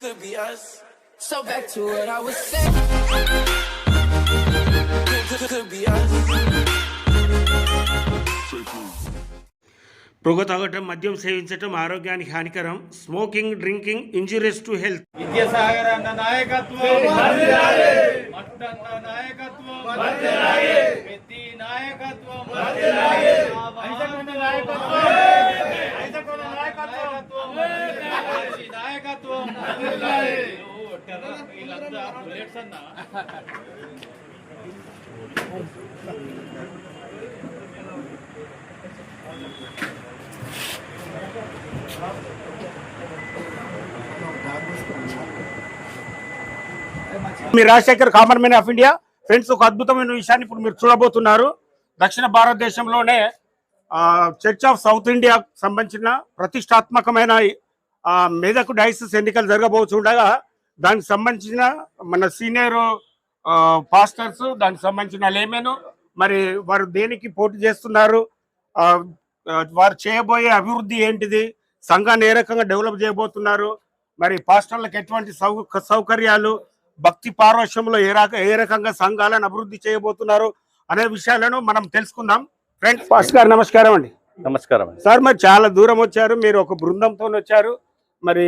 Could be us. So back to what I was saying. Could, could, could be us. పొగ తాగటం మద్యం సేవించటం ఆరోగ్యానికి హానికరం. Smoking drinking injurious to health. Vidyasagar అన్న నాయకత్వం. నాయకత్వం. నాయకత్వం. మీ Rajasekhar common man of India. Friends ఒక అద్భుతమైన విషయాన్ని ఇప్పుడు మీరు చూడబోతున్నారు. దక్షిణ భారతదేశంలోనే చర్చ్ ఆఫ్ సౌత్ ఇండియా సంబంధించిన ప్రతిష్టాత్మకమైన మెదకు డైసిస్ ఎన్నికలు జరగబోతుండగా దానికి సంబంధించిన మన సీనియర్ పాస్టర్స్ దానికి సంబంధించిన లేమెను మరి వారు దేనికి పోటీ చేస్తున్నారు వారు చేయబోయే అభివృద్ధి ఏంటిది సంఘాన్ని ఏ రకంగా డెవలప్ చేయబోతున్నారు మరి పాస్టర్లకు ఎటువంటి సౌకర్యాలు భక్తి పార్వశ్యంలో ఏ రక ఏ రకంగా సంఘాలను అభివృద్ధి చేయబోతున్నారు అనే విషయాలను మనం తెలుసుకుందాం. ఫ్రెండ్స్ పాస్టర్ గారు నమస్కారం అండి. నమస్కారం సార్ మరి చాలా దూరం వచ్చారు మీరు ఒక బృందంతో వచ్చారు. మరి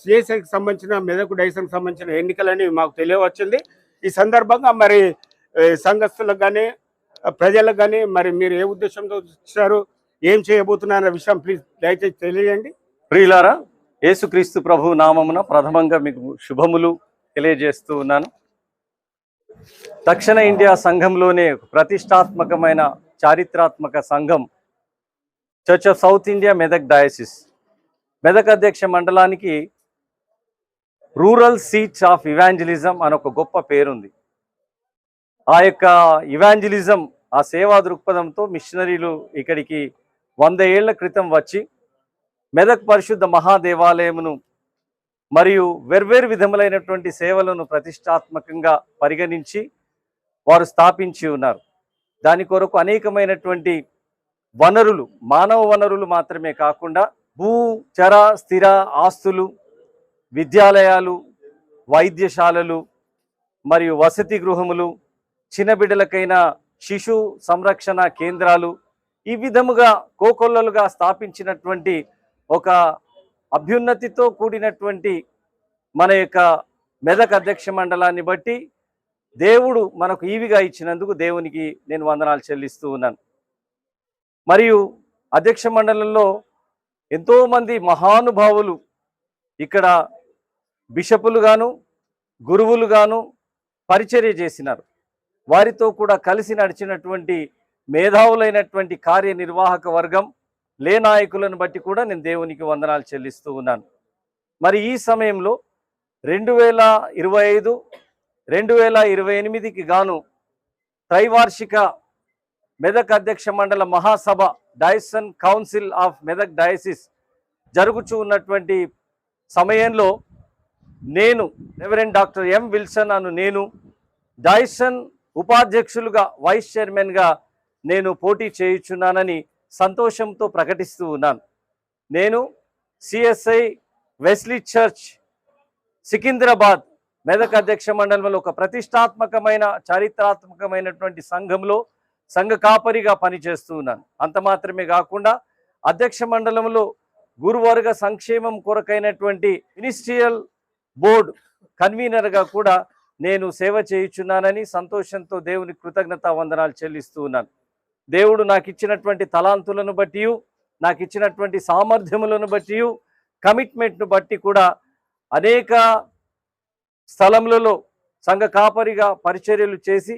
సిఎస్ఐకి సంబంధించిన మెదకు డైసన్కి సంబంధించిన ఎన్నికలని మాకు తెలియవచ్చింది. ఈ సందర్భంగా మరి సంఘస్థులకు కానీ ప్రజలకు కానీ మరి మీరు ఏ ఉద్దేశంతో వచ్చారు ఏం చేయబోతున్నారన్న విషయం ప్లీజ్ దయచేసి తెలియజేయండి. ప్రియులారా యేసుక్రీస్తు ప్రభు నామమున ప్రథమంగా మీకు శుభములు తెలియజేస్తూ ఉన్నాను. దక్షిణ ఇండియా సంఘంలోనే ప్రతిష్టాత్మకమైన చారిత్రాత్మక సంఘం church of South India Medak diocese. Medak అధ్యక్ష మండలానికి రూరల్ సీట్స్ ఆఫ్ ఇవాంజలిజం అని ఒక గొప్ప పేరుంది. ఆ యొక్క ఇవాంజలిజం ఆ సేవా దృక్పథంతో మిషనరీలు ఇక్కడికి వంద ఏళ్ళ క్రితం వచ్చి మెదక్ పరిశుద్ధ మహాదేవాలయమును మరియు వెర్వేరు విధములైనటువంటి సేవలను ప్రతిష్టాత్మకంగా పరిగణించి వారు స్థాపించి ఉన్నారు. దాని కొరకు అనేకమైనటువంటి వనరులు మానవ వనరులు మాత్రమే కాకుండా భూ చర స్థిర ఆస్తులు విద్యాలయాలు వైద్యశాలలు మరియు వసతి గృహములు చిన్న బిడ్డలకైన శిశు సంరక్షణ కేంద్రాలు ఈ విధముగా కోకొల్లలుగా స్థాపించినటువంటి ఒక అభ్యున్నతితో కూడినటువంటి మన యొక్క మెదక్ అధ్యక్ష మండలాన్ని బట్టి దేవుడు మనకు ఈవిగా ఇచ్చినందుకు దేవునికి నేను వందనాలు చెల్లిస్తూ ఉన్నాను. మరియు అధ్యక్ష మండలంలో ఎంతోమంది మహానుభావులు ఇక్కడ బిషపులు గాను గురువులు గాను పరిచర్య చేసినారు. వారితో కూడా కలిసి నడిచినటువంటి మేధావులైనటువంటి కార్యనిర్వాహక వర్గం లే నాయకులను బట్టి కూడా నేను దేవునికి వందనాలు చెల్లిస్తూ ఉన్నాను. మరి ఈ సమయంలో రెండు వేల ఇరవై ఐదు రెండు వేల ఇరవై ఎనిమిదికి గాను త్రైవార్షిక మెదక్ అధ్యక్ష మండల మహాసభ diocesan council of Medak diocese జరుగుచూ ఉన్నటువంటి సమయంలో నేను రెవరెండ్ డాక్టర్ ఎం విల్సన్ అను నేను డైసన్ ఉపాధ్యక్షులుగా వైస్ చైర్మన్గా నేను పోటీ చేయుచున్నానని సంతోషంతో ప్రకటిస్తూ ఉన్నాను. నేను CSI Wesley church Secunderabad Medak అధ్యక్ష మండలంలో ఒక ప్రతిష్టాత్మకమైన చారిత్రాత్మకమైనటువంటి సంఘంలో సంఘ కాపరిగా పనిచేస్తూ ఉన్నాను. అంత మాత్రమే కాకుండా అధ్యక్ష మండలంలో గురువర్గ సంక్షేమం కొరకైనటువంటి మినిస్ట్రియల్ బోర్డు కన్వీనర్గా కూడా నేను సేవ చేయుచున్నానని సంతోషంతో దేవుని కృతజ్ఞత వందనాలు చెల్లిస్తూ ఉన్నాను. దేవుడు నాకు ఇచ్చినటువంటి తలాంతులను బట్టి నాకు ఇచ్చినటువంటి సామర్థ్యములను బట్టి కమిట్మెంట్ను బట్టి కూడా అనేక స్థలములలో సంఘ కాపరిగా పరిచర్యలు చేసి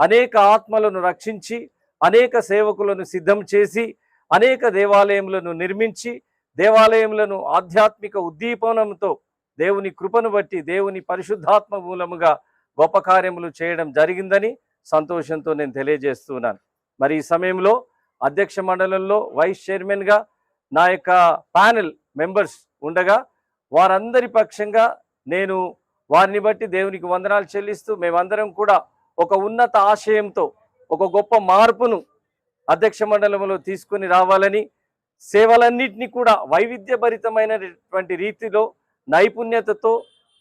అనేక ఆత్మలను రక్షించి అనేక సేవకులను సిద్ధం చేసి అనేక దేవాలయములను నిర్మించి దేవాలయములను ఆధ్యాత్మిక ఉద్దీపనంతో దేవుని కృపను బట్టి దేవుని పరిశుద్ధాత్మ మూలముగా గొప్ప కార్యములు చేయడం జరిగిందని సంతోషంతో నేను తెలియజేస్తున్నాను. మరి ఈ సమయంలో అధ్యక్ష మండలంలో వైస్ చైర్మన్గా నా యొక్క ప్యానెల్ మెంబర్స్ ఉండగా వారందరి పక్షంగా నేను వారిని బట్టి దేవునికి వందనాలు చెల్లిస్తూ మేమందరం కూడా ఒక ఉన్నత ఆశయంతో ఒక గొప్ప మార్పును అధ్యక్ష మండలంలో తీసుకొని రావాలని సేవలన్నింటినీ కూడా వైవిధ్యభరితమైనటువంటి రీతిలో నైపుణ్యతతో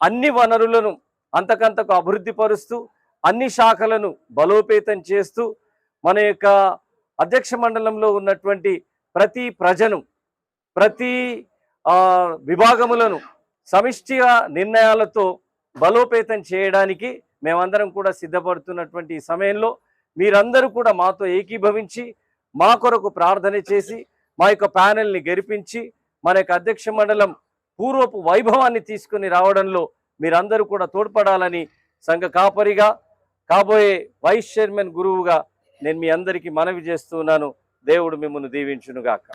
అన్ని వనరులను అంతకంతకు అభివృద్ధి పరుస్తూ అన్ని శాఖలను బలోపేతం చేస్తూ మన యొక్క అధ్యక్ష మండలంలో ఉన్నటువంటి ప్రతి ప్రజను ప్రతి విభాగములను సమిష్టిగా నిర్ణయాలతో బలోపేతం చేయడానికి మేమందరం కూడా సిద్ధపడుతున్నటువంటి ఈ సమయంలో మీరందరూ కూడా మాతో ఏకీభవించి మా కొరకు ప్రార్థన చేసి మా యొక్క ప్యానెల్ని గెలిపించి మన యొక్క అధ్యక్ష మండలం పూర్వపు వైభవాన్ని తీసుకుని రావడంలో మీరందరూ కూడా తోడ్పడాలని సంఘ కాపరిగా కాబోయే వైస్ చైర్మన్ గురువుగా నేను మీ అందరికీ మనవి చేస్తున్నాను దేవుడు మిమ్మల్ని దీవించునుగాక.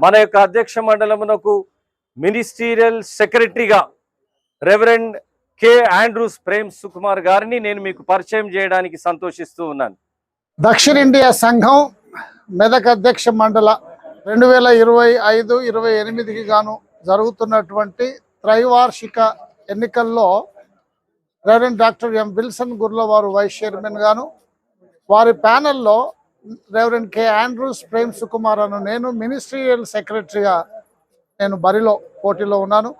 మన యొక్క అధ్యక్ష మండలమునకు మినిస్టీరియల్ సెక్రటరీగా reverend K. Andrews Prem Sukumar గారిని నేను మీకు పరిచయం చేయడానికి సంతోషిస్తూ ఉన్నాను. దక్షిణ ఇండియా సంఘం మెదక్ అధ్యక్ష మండల రెండు వేల ఇరవై ఐదు ఇరవై ఎనిమిదికి గాను జరుగుతున్నటువంటి త్రైవార్షిక ఎన్నికల్లో reverend doctor M. Wilson Gurla వారు వైస్ చైర్మన్ గాను వారి ప్యానెల్లో reverend K. Andrews Prem Sukumar అను నేను మినిస్ట్రియల్ సెక్రటరీగా నేను బరిలో పోటీలో ఉన్నాను.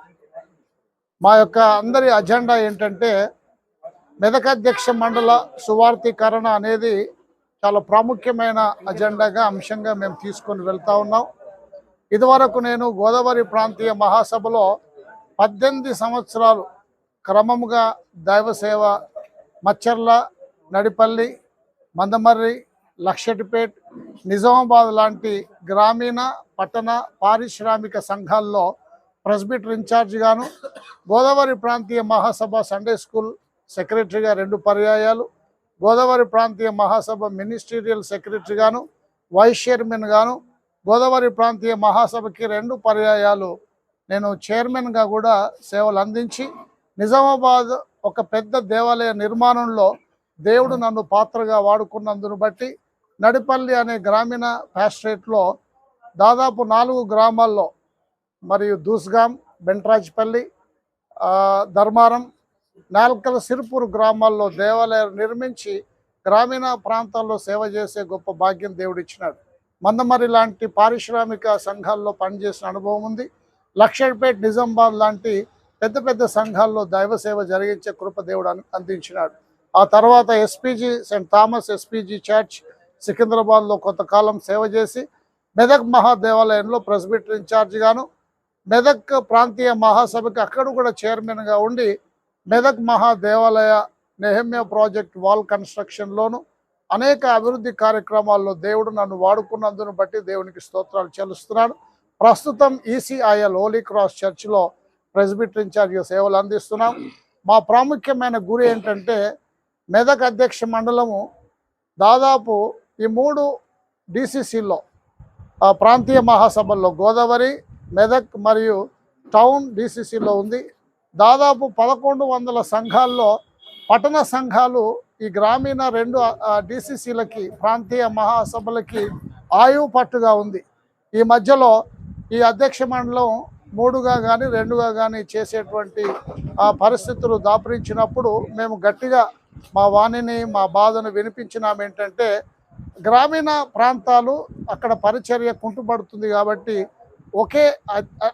మా యొక్క అందరి అజెండా ఏంటంటే మెదకాధ్యక్ష మండల సువార్థీకరణ అనేది చాలా ప్రాముఖ్యమైన అజెండాగా అంశంగా మేము తీసుకొని వెళ్తా ఉన్నాం. ఇదివరకు నేను గోదావరి ప్రాంతీయ మహాసభలో పద్దెనిమిది సంవత్సరాలు క్రమముగా దైవ సేవ మచ్చర్ల నడిపల్లి మందమర్రి లక్షటిపేట్ నిజామాబాద్ లాంటి గ్రామీణ పట్టణ పారిశ్రామిక సంఘాల్లో ప్రెస్బిటర్ ఇన్ఛార్జిగాను గోదావరి ప్రాంతీయ మహాసభ సండే స్కూల్ సెక్రటరీగా రెండు పర్యాయాలు గోదావరి ప్రాంతీయ మహాసభ మినిస్టీరియల్ సెక్రటరీగాను వైస్ చైర్మన్ గాను గోదావరి ప్రాంతీయ మహాసభకి రెండు పర్యాయాలు. నేను చైర్మన్గా కూడా సేవలు అందించి నిజామాబాద్ ఒక పెద్ద దేవాలయ నిర్మాణంలో దేవుడు నన్ను పాత్రగా వాడుకున్నందును బట్టి నడిపల్లి అనే గ్రామీణ ప్యాస్ట్రేట్లో దాదాపు నాలుగు గ్రామాల్లో మరియు దూస్గాం బెంట్రాజ్పల్లి ధర్మారం నాల్కల సిరుపూర్ గ్రామాల్లో దేవాలయాలు నిర్మించి గ్రామీణ ప్రాంతాల్లో సేవ చేసే గొప్ప భాగ్యం దేవుడు ఇచ్చినాడు మందమరి లాంటి పారిశ్రామిక సంఘాల్లో పనిచేసిన అనుభవం ఉంది. లక్షడ్పేట్ నిజామాబాద్ లాంటి పెద్ద పెద్ద సంఘాల్లో దైవ సేవ జరిగించే కృప దేవుడు అందించినాడు. ఆ తర్వాత SPG saint Thomas SPG church సికింద్రాబాద్లో కొంతకాలం సేవ చేసి మెదక్ మహాదేవాలయంలో ప్రెసిబిటర్ ఇన్ఛార్జిగాను మెదక్ ప్రాంతీయ మహాసభకి అక్కడ కూడా చైర్మన్గా ఉండి మెదక్ మహాదేవాలయ నెహమ్య ప్రాజెక్ట్ వాల్ కన్స్ట్రక్షన్లోను అనేక అభివృద్ధి కార్యక్రమాల్లో దేవుడు నన్ను వాడుకున్నందును బట్టి దేవునికి స్తోత్రాలు చెల్లిస్తున్నాడు ప్రస్తుతం ఈసీఐఎల్ హోలీ క్రాస్ చర్చ్లో ప్రెసిబిటర్ ఇన్ఛార్జ్గా సేవలు అందిస్తున్నాం. మా ప్రాముఖ్యమైన గురి ఏంటంటే మెదక్ అధ్యక్ష మండలము దాదాపు ఈ మూడు డిసిసిల్లో ప్రాంతీయ మహాసభల్లో గోదావరి మెదక్ మరియు టౌన్ డిసిసిలో ఉంది. దాదాపు పదకొండు వందల సంఘాల్లో పట్టణ సంఘాలు ఈ గ్రామీణ రెండు డిసిసిలకి ప్రాంతీయ మహాసభలకి ఆయువు పట్టుగా ఉంది. ఈ మధ్యలో ఈ అధ్యక్ష మండలం మూడుగా కానీ రెండుగా కానీ చేసేటువంటి ఆ పరిస్థితులు దాపరించినప్పుడు మేము గట్టిగా మా వాణిని మా బాధను వినిపించినాం ఏంటంటే గ్రామీణ ప్రాంతాలు అక్కడ పరిచర్య కుంటుపడుతుంది కాబట్టి ఒకే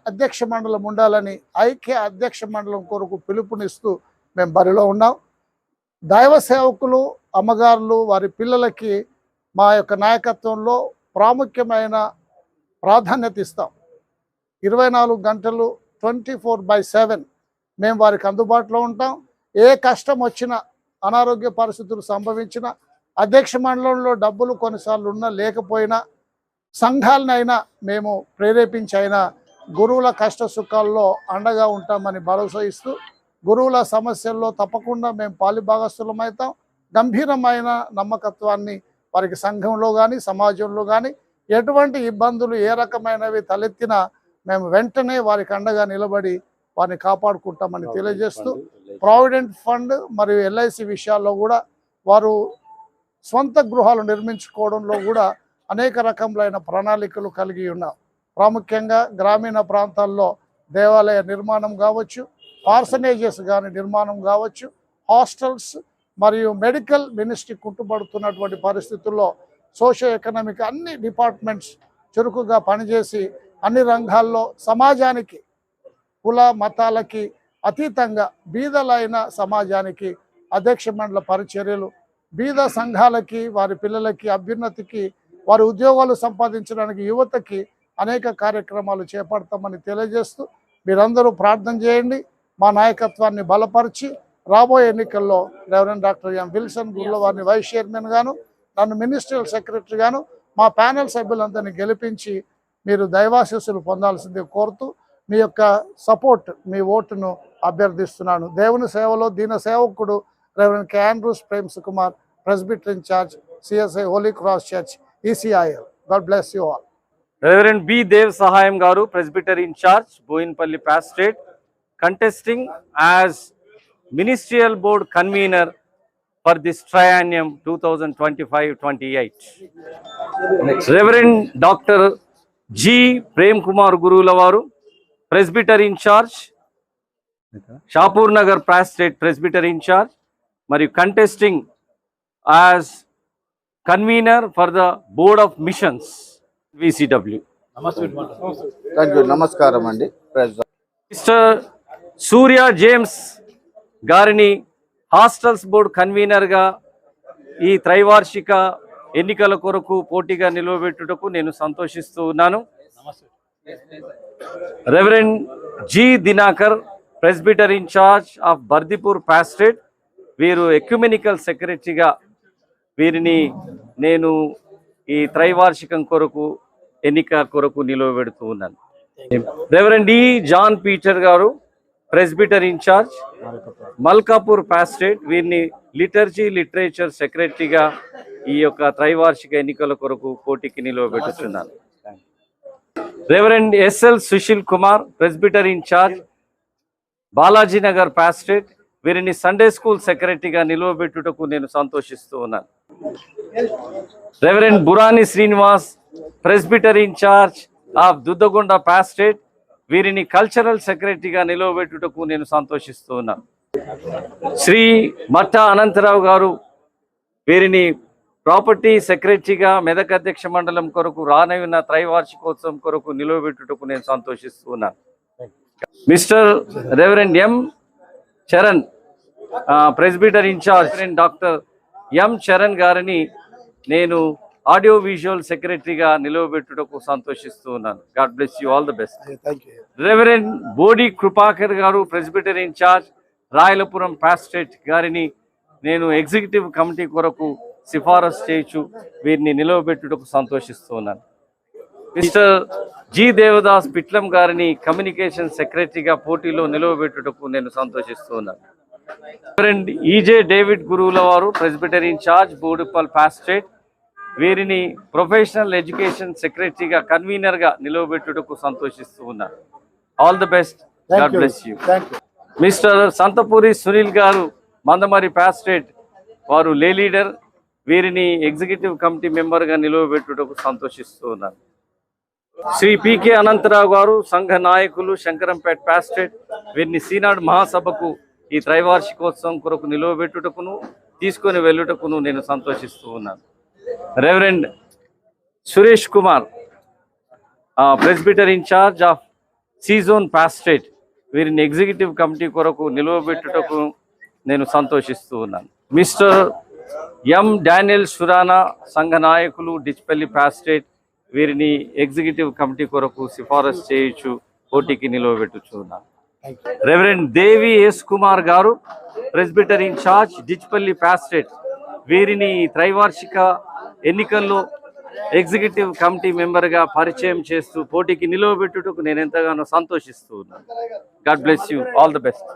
అధ్యక్ష మండలం ఉండాలని ఐక్య అధ్యక్ష మండలం కొరకు పిలుపునిస్తూ మేము బరిలో ఉన్నాం. దైవ సేవకులు అమ్మగారులు వారి పిల్లలకి మా యొక్క నాయకత్వంలో ప్రాముఖ్యమైన ప్రాధాన్యత ఇస్తాం. ఇరవై నాలుగు గంటలు ట్వంటీ ఫోర్ బై సెవెన్ మేము వారికి అందుబాటులో ఉంటాం. ఏ కష్టం వచ్చినా అనారోగ్య పరిస్థితులు సంభవించిన అధ్యక్ష మండలంలో డబ్బులు కొన్నిసార్లు ఉన్నా లేకపోయినా సంఘాలనైనా మేము ప్రేరేపించి అయినా గురువుల కష్ట సుఖాల్లో అండగా ఉంటామని భరోసా ఇస్తూ గురువుల సమస్యల్లో తప్పకుండా మేము పాలిభాగస్థులమవుతాం గంభీరమైన నమ్మకత్వాన్ని వారికి సంఘంలో కానీ సమాజంలో కానీ ఎటువంటి ఇబ్బందులు ఏ రకమైనవి తలెత్తినా మేము వెంటనే వారికి అండగా నిలబడి వారిని కాపాడుకుంటామని తెలియజేస్తూ ప్రావిడెంట్ ఫండ్ మరియు ఎల్ఐసి విషయాల్లో కూడా వారు స్వంత గృహాలు నిర్మించుకోవడంలో కూడా అనేక రకములైన ప్రణాళికలు కలిగి ఉన్నాం. ప్రాముఖ్యంగా గ్రామీణ ప్రాంతాల్లో దేవాలయ నిర్మాణం కావచ్చు పార్సనేజెస్ కానీ నిర్మాణం కావచ్చు హాస్టల్స్ మరియు మెడికల్ మినిస్ట్రీ కుంటుపడుతున్నటువంటి పరిస్థితుల్లో సోషో ఎకనామిక్ అన్ని డిపార్ట్మెంట్స్ చురుకుగా పనిచేసి అన్ని రంగాల్లో సమాజానికి కుల మతాలకి అతీతంగా బీదలైన సమాజానికి అధ్యక్ష మండల పరిచర్యలు బీద సంఘాలకి వారి పిల్లలకి అభ్యున్నతికి వారి ఉద్యోగాలు సంపాదించడానికి యువతకి అనేక కార్యక్రమాలు చేపడతామని తెలియజేస్తూ మీరందరూ ప్రార్థన చేయండి. మా నాయకత్వాన్ని బలపరిచి రాబోయే ఎన్నికల్లో రెవరెండ్ డాక్టర్ ఎం విల్సన్ గుళ్ళవారిని వైస్ చైర్మన్ గాను నన్ను మినిస్ట్రియల్ సెక్రటరీ గాను మా ప్యానెల్ సభ్యులందరినీ గెలిపించి మీరు దైవాశీస్సులు పొందాల్సింది కోరుతూ మీ యొక్క సపోర్ట్ మీ ఓటును అభ్యర్థిస్తున్నాను. దేవుని సేవలో దీన సేవకుడు reverend K Andrews Prems Kumar Sukumar incharge CSI holy cross church. ECIL god bless you all reverend B Dev Sahayam గారు presbyter incharge Boinpally pastorate contesting as ministerial board convener for this triennium two thousand twenty five twenty eight reverend doctor G Prem Kumar గురువుల వారు presbyter incharge Shapur Nagar ప్రాస్టేట్ presbyter incharge మరియు contesting as convener for the board of missions VCW నమస్కారం అండి. Mister Surya James గారిని hostels board కన్వీనర్గా ఈ త్రైవార్షిక ఎన్నికల కొరకు పోటీగా నిలవబెట్టుటకు నేను సంతోషిస్తూ ఉన్నాను. Reverend G Dinakar presbyter incharge of Burdipur pastorate వీరు ఎక్యుమెనికల్ సెక్రటరీగా వీరిని నేను ఈ త్రైవార్షికం కొరకు ఎన్నిక కొరకు నిలవబెడుతూ ఉన్నాను. రెవరెండ్ డి జాన్ పీటర్ గారు presbyter in charge Malkapur pastorate వీరిని లిటర్జీ లిటరేచర్ సెక్రటరీగా ఈ యొక్క త్రైవార్షిక ఎన్నికల కొరకు పోటీకి నిలవబెట్టుతున్నాను reverend SL Sushil Kumar presbyter incharge Balaji Nagar వీరిని సండే స్కూల్ సెక్రటరీగా నిలవబెట్టుటకు నేను సంతోషిస్తూ ఉన్నాను. Reverend Burani Srinivas presbyter incharge of Duddagonda pastorate వీరిని కల్చరల్ సెక్రటరీగా నిలవబెట్టుటకు నేను సంతోషిస్తూ ఉన్నాను శ్రీ మట్ట అనంతరావు గారు వీరిని ప్రాపర్టీ సెక్రటరీగా మెదక్ అధ్యక్ష మండలం కొరకు రానయ్యున్న త్రైవార్షికోత్సవం కొరకు నిలవబెట్టుటకు నేను సంతోషిస్తూ ఉన్నాను mister reverend M Charan presbyter incharge doctor M Charan గారిని నేను ఆడియో విజువల్ సెక్రటరీగా నిలవబెట్టుటకు సంతోషిస్తూ ఉన్నాను. God bless you all the best reverend Bodi Krupakar గారు ప్రెస్బిటర్ ఇన్ఛార్జ్ రాయలపురం పాస్టేట్ గారిని నేను ఎగ్జిక్యూటివ్ కమిటీ కొరకు సిఫారసు చేయొచ్చు వీరిని నిలవబెట్టుటకు సంతోషిస్తూ ఉన్నాను. మిస్టర్ జి దేవదాస్ పిట్లం గారిని కమ్యూనికేషన్ సెక్రటరీగా పోటీలో నిలవబెట్టుటకు నేను సంతోషిస్తూ ఉన్నాను. రెవరెండ్ ఈజే డేవిడ్ గురువుల వారు ప్రెస్బిటర్ ఇన్ఛార్జ్ బోడుపల్ పాస్టేట్ వీరిని ప్రొఫెషనల్ ఎడ్యుకేషన్ సెక్రటరీగా కన్వీనర్గా నిలవబెట్టుటకు సంతోషిస్తూ ఉన్నాను all the best god bless you mister Santhapuri Sunil గారు మందమరి పాస్టేట్ వారు లే లీడర్ వీరిని ఎగ్జిక్యూటివ్ కమిటీ మెంబర్గా నిలవబెట్టుటకు సంతోషిస్తూ ఉన్నాను శ్రీ పికే అనంతరావు గారు సంఘ నాయకులు శంకరంపేట పాస్టేట్ వీరిని సీనాడు మహాసభకు ఈ త్రైవార్షికోత్సవం కొరకు నిలువబెట్టుటకును తీసుకొని వెళ్ళుటకును నేను సంతోషిస్తూ ఉన్నాను. Reverend Suresh Kumar presbyter incharge of సీజోన్ pastorate వీరిని ఎగ్జిక్యూటివ్ కమిటీ కొరకు నిలువబెట్టుటకు నేను సంతోషిస్తూ ఉన్నాను. మిస్టర్ ఎం డానియల్ సురానా సంఘ నాయకులు డిచ్పల్లి పాస్ట్రేట్ వీరిని ఎగ్జిక్యూటివ్ కమిటీ కొరకు సిఫారసు చేయొచ్చు పోటీకి నిలువబెట్టుచున్నాను రెవరెండ్ దేవి ఎస్ కుమార్ గారు ప్రెస్బిటర్ ఇన్ఛార్జ్ డిచ్పల్లి ప్యాస్టేట్ వీరిని త్రైవార్షిక ఎన్నికల్లో ఎగ్జిక్యూటివ్ కమిటీ మెంబర్గా పరిచయం చేస్తూ పోటీకి నిలవబెట్టుటకు నేను ఎంతగానో సంతోషిస్తూ ఉన్నాను. God bless you all the best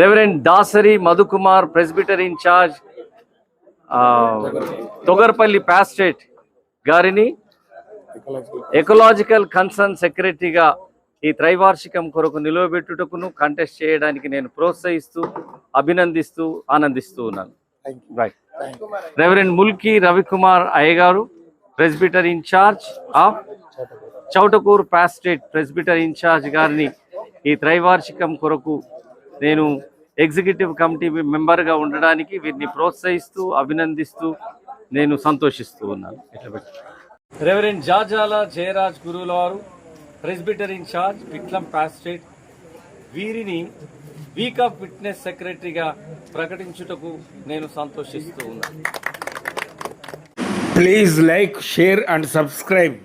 reverend Dasari Madhukumar presbyter incharge Thogarpally pastorate గారిని ఎకలాజికల్ కన్సర్న్ సెక్రటరీగా ఈ త్రైవార్షికం కొరకు నిలవబెట్టుటకును కంటెస్ట్ చేయడానికి నేను ప్రోత్సహిస్తూ అభినందిస్తూ ఆనందిస్తూ ఉన్నాను. రైట్ రెవరెండ్ ముల్కీ రవికుమార్ అయ్య గారు presbyter incharge of Chowtakur pastorate presbyter incharge గారిని ఈ త్రైవార్షికం కొరకు నేను ఎగ్జిక్యూటివ్ కమిటీ మెంబర్గా ఉండడానికి వీరిని ప్రోత్సహిస్తూ అభినందిస్తూ నేను సంతోషిస్తూ ఉన్నాను. రెవరెండ్ జాజాల జయరాజ్ గురువుల వారు ప్రెసిబిటర్ ఇన్ఛార్జ్ విట్లం పాస్టేట్ వీరిని వీక్ ఆఫ్ ఫిట్నెస్ సెక్రటరీగా ప్రకటించుటకు నేను సంతోషిస్తూ ఉన్నాను. Please like share and subscribe